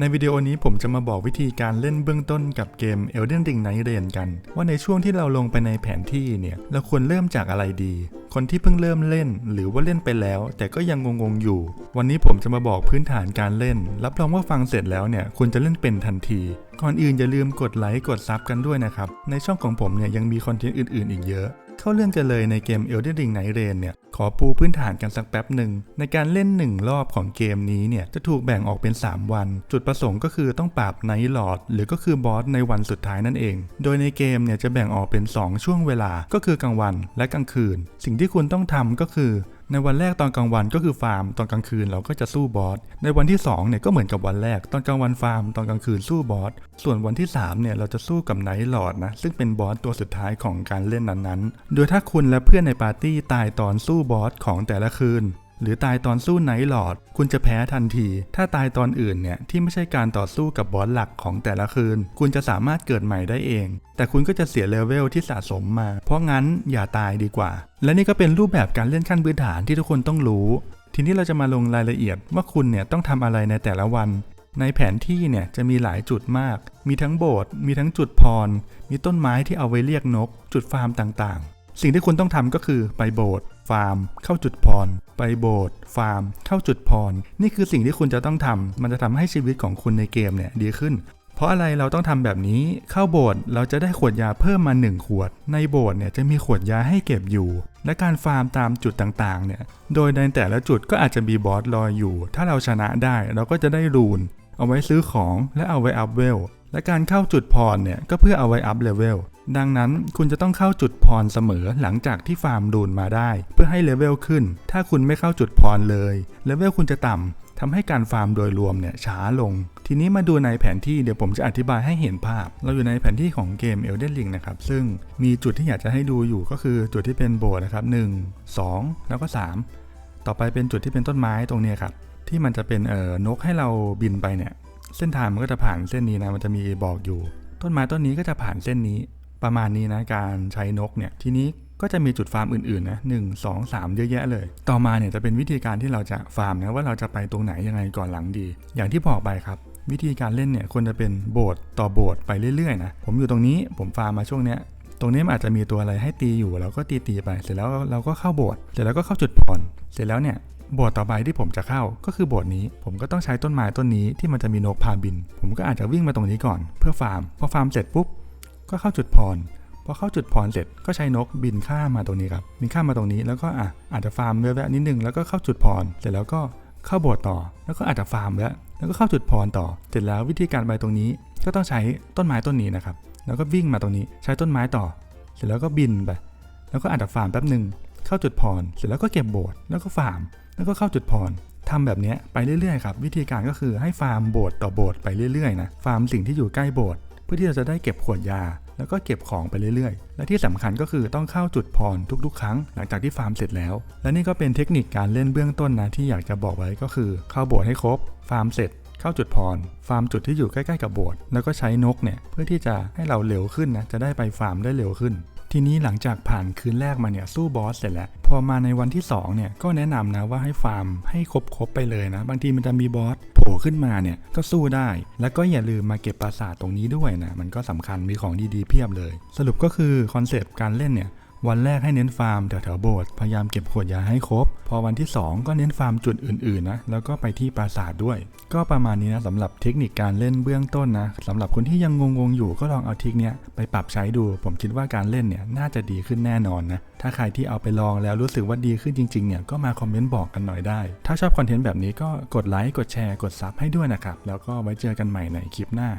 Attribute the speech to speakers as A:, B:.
A: ในวิดีโอนี้ผมจะมาบอกวิธีการเล่นเบื้องต้นกับเกม Elden Ring Night Rain กัน ว่าในช่วงที่เราลงไปในแผนที่เนี่ย เราควรเริ่มจากอะไรดี คนที่เพิ่งเริ่มเล่น หรือว่าเล่นไปแล้ว แต่ก็ยังงงๆอยู่ วันนี้ผมจะมาบอกพื้นฐานการเล่น รับรองว่าฟังเสร็จแล้วเนี่ยคุณจะเล่นเป็นทันทีก่อนอื่นอย่าลืมกดไลค์กดซับกันด้วยนะครับในช่องของผมเนี่ยยังมีคอนเทนต์อื่นๆ อีกเยอะ เข้าเรื่องกันเลยในเกม Elden Ring Night Rain เนี่ย ขอปูพื้นฐานกันสักแป๊บหนึ่ง ในการเล่น 1 รอบของเกมนี้เนี่ย จะถูกแบ่งออกเป็น 3 วัน จุดประสงค์ก็คือต้องปราบไนท์ลอร์ดหรือก็คือบอสในวันสุดท้ายนั่นเอง โดยในเกมเนี่ยจะแบ่งออกเป็น 2 ช่วงเวลาก็คือกลางวันและกลางคืน สิ่งที่คุณต้องทำก็คือ ในวันแรกตอนกลางวันก็คือฟาร์มตอนกลางคืนเราก็จะสู้บอส ในวันที่2เนี่ยก็เหมือนกับวันแรก ตอนกลางวันฟาร์มตอนกลางคืนสู้บอส ส่วนวันที่3เนี่ยเราจะสู้กับไนท์ลอร์ดนะซึ่งเป็นบอสตัวสุดท้ายของการเล่นนั้นๆ โดยถ้าคุณและเพื่อนในปาร์ตี้ตายตอนสู้บอสของแต่ละคืน หรือตายตอนสู้ไนท์ลอร์ดคุณจะแพ้ทันที ถ้าตายตอนอื่นเนี่ย ที่ไม่ใช่การต่อสู้กับบอสหลักของแต่ละคืน คุณจะสามารถเกิดใหม่ได้เอง แต่คุณก็จะเสียเลเวลที่สะสมมา เพราะงั้นอย่าตายดีกว่า และนี่ก็เป็นรูปแบบการเล่นขั้นพื้นฐานที่ทุกคนต้องรู้ ทีนี้เราจะมาลงรายละเอียดว่าคุณเนี่ยต้องทำอะไรในแต่ละวัน ในแผนที่เนี่ยจะมีหลายจุดมาก มีทั้งโบสถ์มีทั้งจุดพร มีต้นไม้ที่เอาไว้เรียกนก จุดฟาร์มต่างๆ สิ่งที่คุณต้องทำก็คือไปโบสถ์ฟาร์ม เข้าจุดพร ไปโบสถ์ฟาร์ม เข้าจุดพร นี่คือสิ่งที่คุณจะต้องทำมันจะทำให้ชีวิตของคุณในเกมเนี่ยดีขึ้น เพราะอะไรเราต้องทำแบบนี้เข้าโบสถ์เราจะได้ขวดยาเพิ่มมา 1 ขวด ในโบสถ์เนี่ยจะมีขวดยาให้เก็บอยู่ และการฟาร์มตามจุดต่างๆเนี่ยโดยในแต่ละจุดก็อาจจะมีบอสรอยอยู่ ถ้าเราชนะได้เราก็จะได้รูนเอาไว้ซื้อของและเอาไว้อัพเวล และการเข้าจุดพรเนี่ยก็เพื่อเอาไว้อัพเลเวลดังนั้นคุณจะต้องเข้าจุดพรเสมอหลังจากที่ฟาร์มรูนมาได้ เพื่อให้เลเวลขึ้น ถ้าคุณไม่เข้าจุดพรเลยเลเวลคุณจะต่ำทำให้การฟาร์มโดยรวมเนี่ยช้าลง ทีนี้มาดูในแผนที่เดี๋ยวผมจะอธิบายให้เห็นภาพ เราอยู่ในแผนที่ของเกม Elden Ring นะครับซึ่งมีจุดที่อยากจะให้ดูอยู่ก็คือจุดที่เป็นโบสถ์นะครับ 1 2 แล้วก็ 3 ต่อไปเป็นจุดที่เป็นต้นไม้ตรงนี้ครับที่มันจะเป็นเอ่อนกให้เราบินไปเนี่ย เส้นทางมันก็จะผ่านเส้นนี้นะมันจะมีบอกอยู่ ต้นไม้ต้นนี้ก็จะผ่านเส้นนี้ประมาณนี้นะการใช้นกเนี่ยทีนี้ก็จะมีจุดฟาร์มอื่นๆนะหนึ่งสองสามเยอะแยะเลย ต่อมาเนี่ยจะเป็นวิธีการที่เราจะฟาร์มนะว่าเราจะไปตรงไหนยังไงก่อนหลังดี อย่างที่บอกไปครับวิธีการเล่นเนี่ยควรจะเป็นโบสต่อโบสไปเรื่อยๆนะผมอยู่ตรงนี้ผมฟาร์มมาช่วงเนี้ยตรงนี้มันอาจจะมีตัวอะไรให้ตีอยู่เราก็ตีตีไป เสร็จแล้วเราก็เข้าโบสเสร็จแล้วก็เข้าจุดผ่อน เสร็จแล้วเนี่ย โบสถ์ต่อไปที่ผมจะเข้าก็คือโบสถ์นี้ ผมก็ต้องใช้ต้นไม้ต้นนี้ที่มันจะมีนกพาบิน ผมก็อาจจะวิ่งมาตรงนี้ก่อนเพื่อฟาร์ม พอฟาร์มเสร็จปุ๊บก็เข้าจุดพรพอเข้าจุดพรเสร็จก็ใช้นกบินข้ามมาตรงนี้ครับบินข้ามมาตรงนี้แล้วก็อะอาจจะฟาร์มแวะนิดนึงแล้วก็เข้าจุดพรเสร็จแล้วก็เข้าโบสถ์ต่อ แล้วก็อาจจะฟาร์มแล้วแล้วก็เข้าจุดพรต่อ เสร็จแล้ววิธีการไปตรงนี้ก็ต้องใช้ต้นไม้ต้นนี้นะครับ แล้วก็วิ่งมาตรงนี้ใช้ต้นไม้ต่อ เสร็จแล้วก็บินไป แล้วก็อาจจะฟาร์มแป๊บหนึ่งเข้าจุดพรเสร็จแล้วก็เก็บโบสถ์แล้วก็ฟาร์ม แล้วก็เข้าจุดพรทำแบบนี้ไปเรื่อยๆครับวิธีการก็คือให้ฟาร์มโบสถ์ต่อโบสถ์ไปเรื่อยๆนะฟาร์มสิ่งที่อยู่ใกล้โบสถ์เพื่อที่เราจะได้เก็บขวดยา แล้วก็เก็บของไปเรื่อยๆ และที่สำคัญก็คือต้องเข้าจุดพรทุกๆ ครั้ง หลังจากที่ฟาร์มเสร็จแล้ว และนี่ก็เป็นเทคนิคการเล่นเบื้องต้นนะที่อยากจะบอกไว้ก็คือ เข้าโบสถ์ให้ครบ ฟาร์มเสร็จ เข้าจุดพรฟาร์มจุดที่อยู่ใกล้ๆกับโบสถ์แล้วก็ใช้นกเนี่ยเพื่อที่จะให้เราเร็วขึ้นนะจะได้ไปฟาร์มได้เร็วขึ้น ทีนี้หลังจากผ่านคืนแรกมาเนี่ยสู้บอสเสร็จแล้ว พอมาในวันที่2เนี่ยก็แนะนำนะว่าให้ฟาร์มให้ครบๆไปเลยนะ บางทีมันจะมีบอสโผล่ขึ้นมาเนี่ยก็สู้ได้ แล้วก็อย่าลืมมาเก็บปราสาทตรงนี้ด้วยนะ มันก็สำคัญมีของดีๆเพียบเลย สรุปก็คือคอนเซปต์การเล่นเนี่ย วันแรกให้เน้นฟาร์มแถวๆโบสถ์พยายามเก็บขวดยาให้ครบ พอวันที่ 2 ก็เน้นฟาร์มจุดอื่นๆนะแล้วก็ไปที่ปราสาทด้วย ก็ประมาณนี้นะสำหรับเทคนิคการเล่นเบื้องต้นนะสำหรับคนที่ยังงงๆอยู่ก็ลองเอาทิคเนี้ยไปปรับใช้ดู ผมคิดว่าการเล่นเนี่ยน่าจะดีขึ้นแน่นอนนะถ้าใครที่เอาไปลองแล้วรู้สึกว่าดีขึ้นจริงๆเนี่ยก็มาคอมเมนต์บอกกันหน่อยได้ ถ้าชอบคอนเทนต์แบบนี้ก็กดไลค์กดแชร์กดซับให้ด้วยนะครับแล้วก็ไว้เจอกันใหม่ในคลิปหน้า